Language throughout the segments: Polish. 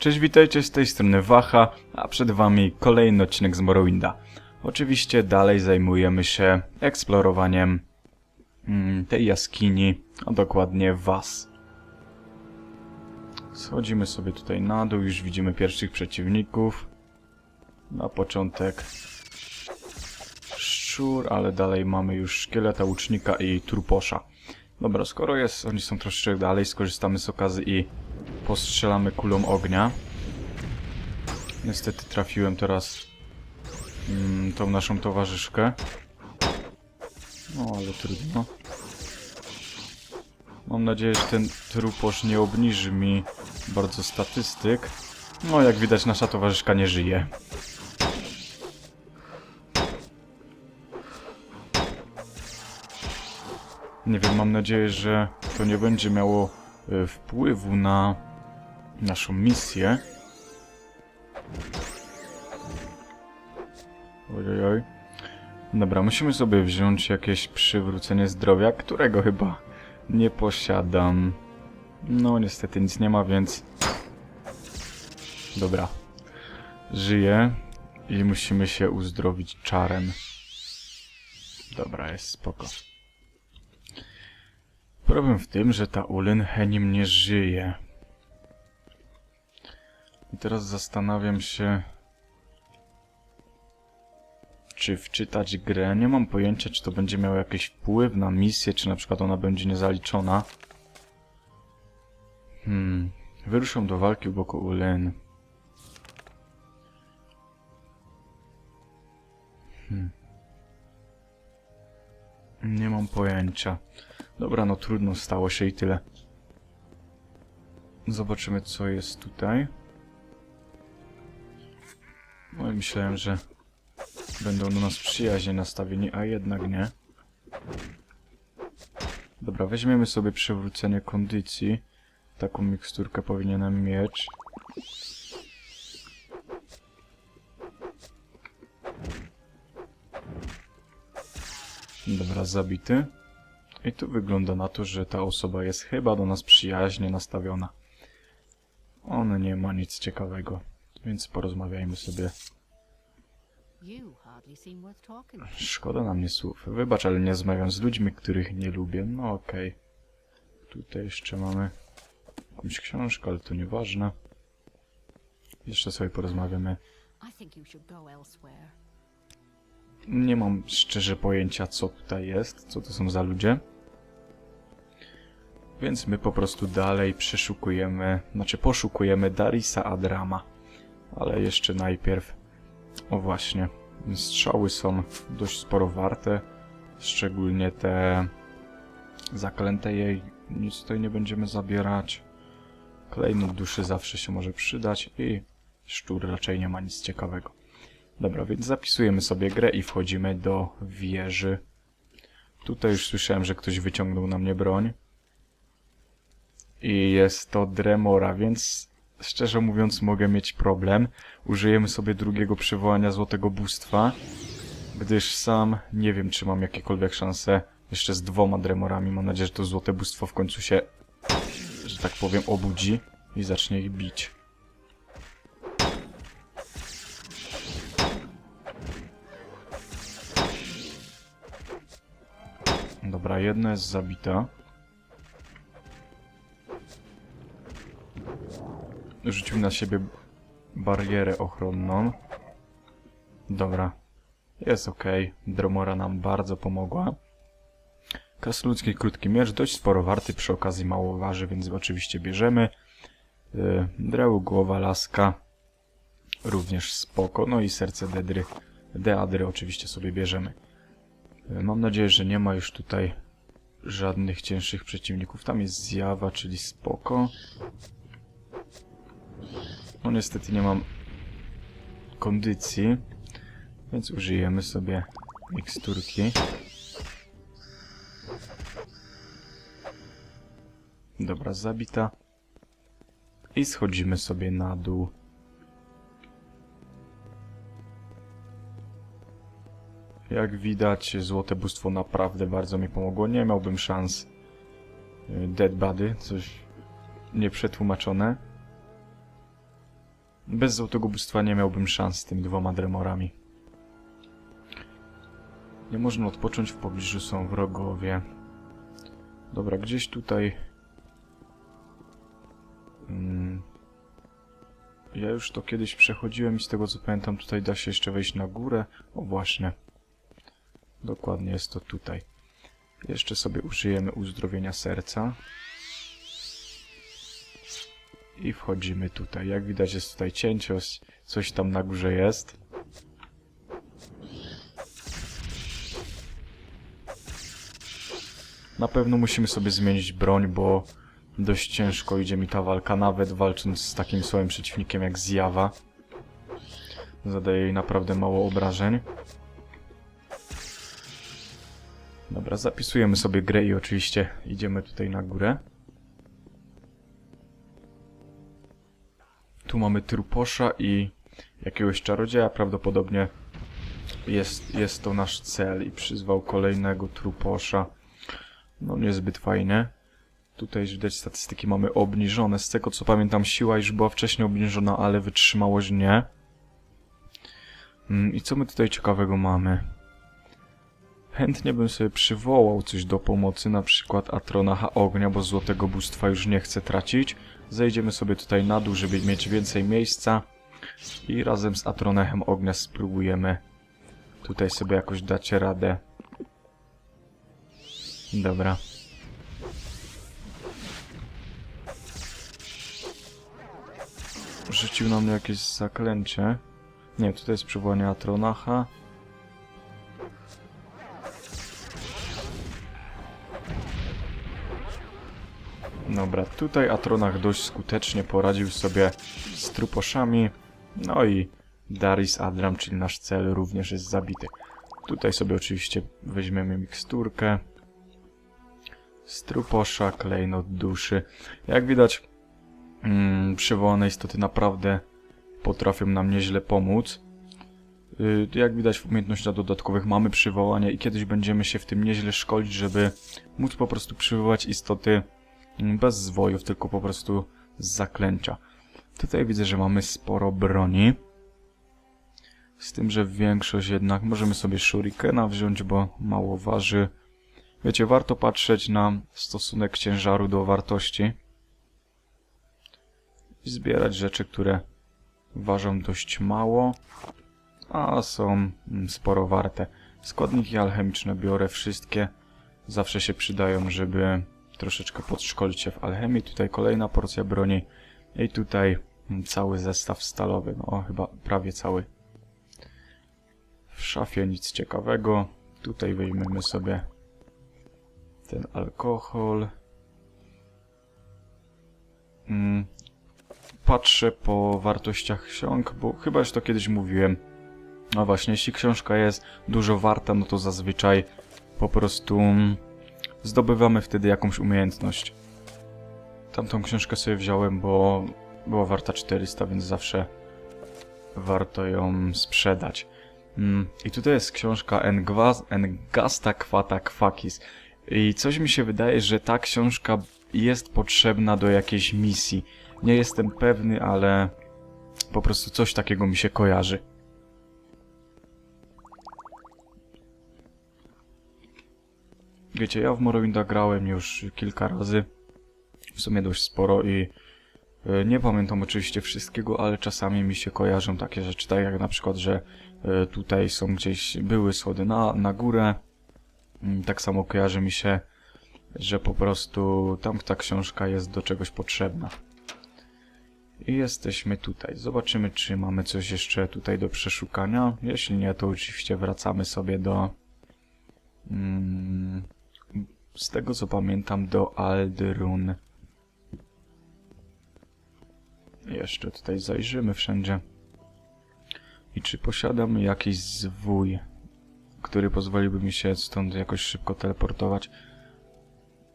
Cześć, witajcie z tej strony Wacha, a przed wami kolejny odcinek z Morrowinda. Oczywiście dalej zajmujemy się eksplorowaniem mm, tej jaskini, a dokładnie was. Schodzimy sobie tutaj na dół, już widzimy pierwszych przeciwników. Na początek szczur, ale dalej mamy już szkieleta, łucznika i truposza. Dobra, skoro jest, oni są troszeczkę dalej, skorzystamy z okazji i postrzelamy kulą ognia. Niestety trafiłem teraz mm, tą naszą towarzyszkę. No, ale trudno. Mam nadzieję, że ten truposz nie obniży mi bardzo statystyk. No, jak widać, nasza towarzyszka nie żyje. Nie wiem, mam nadzieję, że to nie będzie miało wpływu na naszą misję. Ojojoj. Dobra, musimy sobie wziąć jakieś przywrócenie zdrowia, którego chyba nie posiadam. No, niestety nic nie ma, więc... Dobra. Żyję i musimy się uzdrowić czarem. Dobra, jest spoko. Problem w tym, że ta Ulyn Henim nie żyje. I teraz zastanawiam się, czy wczytać grę. Nie mam pojęcia, czy to będzie miało jakiś wpływ na misję, czy na przykład ona będzie niezaliczona. Hmm. Wyruszą do walki u boku Ulyn. Hmm. Nie mam pojęcia. Dobra, no trudno, stało się i tyle. Zobaczymy, co jest tutaj. No i myślałem, że będą do nas przyjaźnie nastawieni, a jednak nie. Dobra, weźmiemy sobie przywrócenie kondycji. Taką miksturkę powinienem mieć. Dobra, zabity. I tu wygląda na to, że ta osoba jest chyba do nas przyjaźnie nastawiona. On nie ma nic ciekawego, więc porozmawiajmy sobie. Szkoda na mnie słów. Wybacz, ale nie rozmawiam z ludźmi, których nie lubię. No okej. Tutaj jeszcze mamy jakąś książkę, ale to nieważne. Jeszcze sobie porozmawiamy. Nie mam szczerze pojęcia, co tutaj jest, co to są za ludzie. Więc my po prostu dalej przeszukujemy, znaczy poszukujemy Darisa Adrama. Ale jeszcze najpierw, o właśnie, strzały są dość sporo warte, szczególnie te zaklęte jej, nic tutaj nie będziemy zabierać. Klejnot duszy zawsze się może przydać i szczur raczej nie ma nic ciekawego. Dobra, więc zapisujemy sobie grę i wchodzimy do wieży. Tutaj już słyszałem, że ktoś wyciągnął na mnie broń. I jest to Dremora, więc szczerze mówiąc mogę mieć problem. Użyjemy sobie drugiego przywołania Złotego Bóstwa, gdyż sam nie wiem, czy mam jakiekolwiek szanse jeszcze z dwoma Dremorami. Mam nadzieję, że to Złote Bóstwo w końcu się, że tak powiem, obudzi i zacznie ich bić. Dobra, jedna jest zabita. Rzucił na siebie barierę ochronną. Dobra. Jest ok. Dromora nam bardzo pomogła. Krasnoludzki krótki miecz, dość sporo warty, przy okazji mało waży, więc oczywiście bierzemy. Yy, Dreł, głowa, laska. Również spoko. No i serce Dedry. Deadry oczywiście sobie bierzemy. E, Mam nadzieję, że nie ma już tutaj żadnych cięższych przeciwników. Tam jest zjawa, czyli spoko. No niestety nie mam kondycji, więc użyjemy sobie miksturki. Dobra, zabita. I schodzimy sobie na dół. Jak widać, Złote Bóstwo naprawdę bardzo mi pomogło. Nie miałbym szans. Y, Dead Body, coś nieprzetłumaczone. Bez złotego bóstwa nie miałbym szans z tymi dwoma dremorami. Nie można odpocząć, w pobliżu są wrogowie. Dobra, gdzieś tutaj... Mm. Ja już to kiedyś przechodziłem i z tego co pamiętam tutaj da się jeszcze wejść na górę. O właśnie. Dokładnie jest to tutaj. Jeszcze sobie użyjemy uzdrowienia serca. I wchodzimy tutaj. Jak widać jest tutaj cięcie, os- coś tam na górze jest. Na pewno musimy sobie zmienić broń, bo dość ciężko idzie mi ta walka, nawet walcząc z takim słabym przeciwnikiem jak Zjawa. Zadaje jej naprawdę mało obrażeń. Dobra, zapisujemy sobie grę i oczywiście idziemy tutaj na górę. Tu mamy truposza i jakiegoś czarodzieja, prawdopodobnie jest, jest to nasz cel i przyzwał kolejnego truposza. No niezbyt fajne. Tutaj widać statystyki mamy obniżone. Z tego co pamiętam siła już była wcześniej obniżona, ale wytrzymałość nie. Mm, I co my tutaj ciekawego mamy? Chętnie bym sobie przywołał coś do pomocy, na przykład Atronacha Ognia, bo złotego bóstwa już nie chcę tracić. Zejdziemy sobie tutaj na dół, żeby mieć więcej miejsca. I razem z Atronechem Ognia spróbujemy tutaj sobie jakoś dać radę. Dobra. Rzucił na mnie jakieś zaklęcie. Nie, tutaj jest przywołanie Atronacha. Dobra, tutaj Atronach dość skutecznie poradził sobie z truposzami. No i Daris Adram, czyli nasz cel, również jest zabity. Tutaj sobie oczywiście weźmiemy miksturkę. Z truposza, klejnot duszy. Jak widać, mm, przywołane istoty naprawdę potrafią nam nieźle pomóc. Y, Jak widać w umiejętnościach dodatkowych mamy przywołanie i kiedyś będziemy się w tym nieźle szkolić, żeby móc po prostu przywoływać istoty bez zwojów, tylko po prostu z zaklęcia. Tutaj widzę, że mamy sporo broni. Z tym, że większość jednak możemy sobie shurikena wziąć, bo mało waży. Wiecie, warto patrzeć na stosunek ciężaru do wartości. I zbierać rzeczy, które ważą dość mało, a są mm, sporo warte. Składniki alchemiczne biorę wszystkie. Zawsze się przydają, żeby troszeczkę podszkolić się w alchemii. Tutaj kolejna porcja broni. I tutaj cały zestaw stalowy. No chyba prawie cały. W szafie nic ciekawego. Tutaj wyjmiemy sobie ten alkohol. Mm. Patrzę po wartościach ksiąg, bo chyba już to kiedyś mówiłem. No właśnie, jeśli książka jest dużo warta, no to zazwyczaj po prostu mm, zdobywamy wtedy jakąś umiejętność. Tamtą książkę sobie wziąłem, bo była warta 400, więc zawsze warto ją sprzedać. Mm, I tutaj jest książka Engasta Quata Quakis. I coś mi się wydaje, że ta książka jest potrzebna do jakiejś misji. Nie jestem pewny, ale po prostu coś takiego mi się kojarzy. Wiecie, ja w Morrowinda grałem już kilka razy. W sumie dość sporo i e, nie pamiętam oczywiście wszystkiego, ale czasami mi się kojarzą takie rzeczy, tak jak na przykład, że e, tutaj są gdzieś, były schody na, na górę. Mm, Tak samo kojarzy mi się, że po prostu tam ta książka jest do czegoś potrzebna. I jesteśmy tutaj. Zobaczymy, czy mamy coś jeszcze tutaj do przeszukania. Jeśli nie, to oczywiście wracamy sobie do... Mm, z tego co pamiętam, do Aldrun. Jeszcze tutaj zajrzymy wszędzie. I czy posiadam jakiś zwój, który pozwoliłby mi się stąd jakoś szybko teleportować?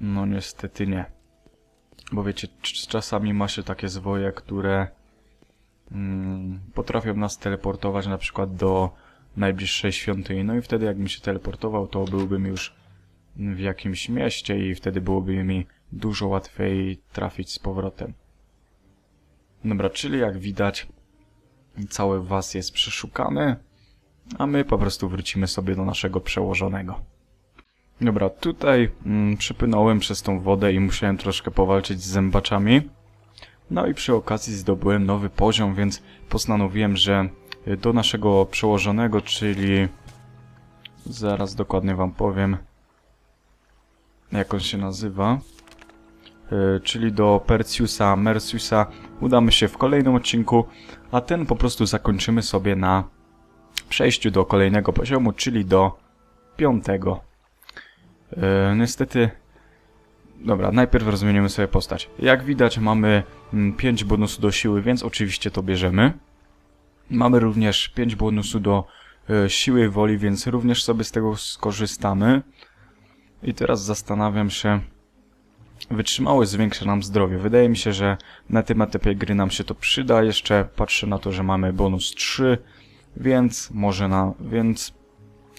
No niestety nie. Bo wiecie, czasami ma się takie zwoje, które mm, potrafią nas teleportować na przykład do najbliższej świątyni. No i wtedy jakbym się teleportował, to byłbym już w jakimś mieście i wtedy byłoby mi dużo łatwiej trafić z powrotem. Dobra, czyli jak widać, Cały was jest przeszukany, a my po prostu wrócimy sobie do naszego przełożonego. Dobra, tutaj mm, przepłynąłem przez tą wodę i musiałem troszkę powalczyć z zębaczami. No i przy okazji zdobyłem nowy poziom, więc postanowiłem, że do naszego przełożonego, czyli zaraz dokładnie wam powiem, jak on się nazywa, y, czyli do Perciusa, Merciusa udamy się w kolejnym odcinku, a ten po prostu zakończymy sobie na przejściu do kolejnego poziomu, czyli do piątego. E, niestety. Dobra, najpierw rozmienimy sobie postać. Jak widać, mamy 5 bonusu do siły, więc oczywiście to bierzemy. Mamy również 5 bonusu do e, siły woli, więc również sobie z tego skorzystamy. I teraz zastanawiam się. Wytrzymałość zwiększa nam zdrowie. Wydaje mi się, że na tym etapie gry nam się to przyda. Jeszcze patrzę na to, że mamy bonus 3, więc może na. Więc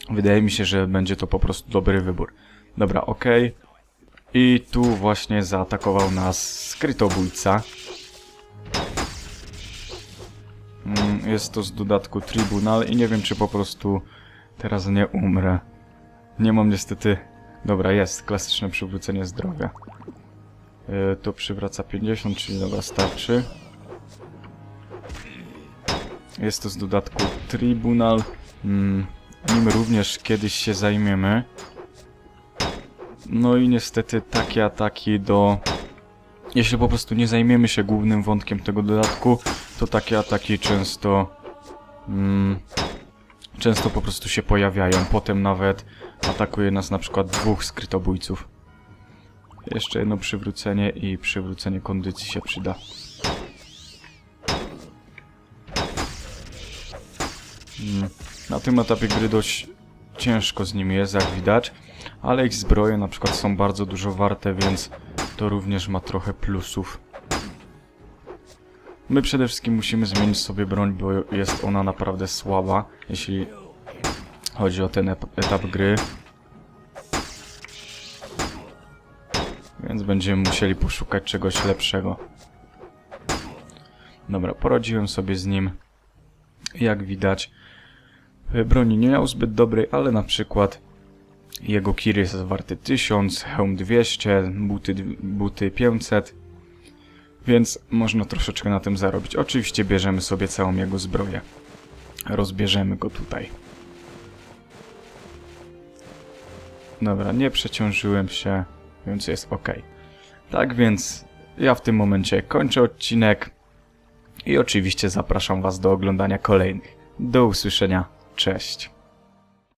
wydaje mi się, że będzie to po prostu dobry wybór. Dobra, ok. I tu właśnie zaatakował nas skrytobójca. Mm, Jest to z dodatku Tribunal i nie wiem, czy po prostu teraz nie umrę. Nie mam niestety... Dobra, jest. Klasyczne przywrócenie zdrowia. Yy, to przywraca 50, czyli dobra, starczy. Jest to z dodatku Tribunal. Mm, nim również kiedyś się zajmiemy. No i niestety takie ataki do... Jeśli po prostu nie zajmiemy się głównym wątkiem tego dodatku, to takie ataki często... Mm, często po prostu się pojawiają. Potem nawet atakuje nas na przykład dwóch skrytobójców. Jeszcze jedno przywrócenie i przywrócenie kondycji się przyda. Mm, na tym etapie gry dość ciężko z nimi jest, jak widać, ale ich zbroje na przykład są bardzo dużo warte, więc to również ma trochę plusów. My przede wszystkim musimy zmienić sobie broń, bo jest ona naprawdę słaba, jeśli chodzi o ten etap gry. Więc będziemy musieli poszukać czegoś lepszego. Dobra, poradziłem sobie z nim. Jak widać, broni nie miał zbyt dobrej, ale na przykład jego kir jest warty 1000, hełm 200, buty, buty 500, więc można troszeczkę na tym zarobić. Oczywiście bierzemy sobie całą jego zbroję. Rozbierzemy go tutaj. Dobra, nie przeciążyłem się, więc jest ok. Tak więc ja w tym momencie kończę odcinek i oczywiście zapraszam Was do oglądania kolejnych. Do usłyszenia, cześć.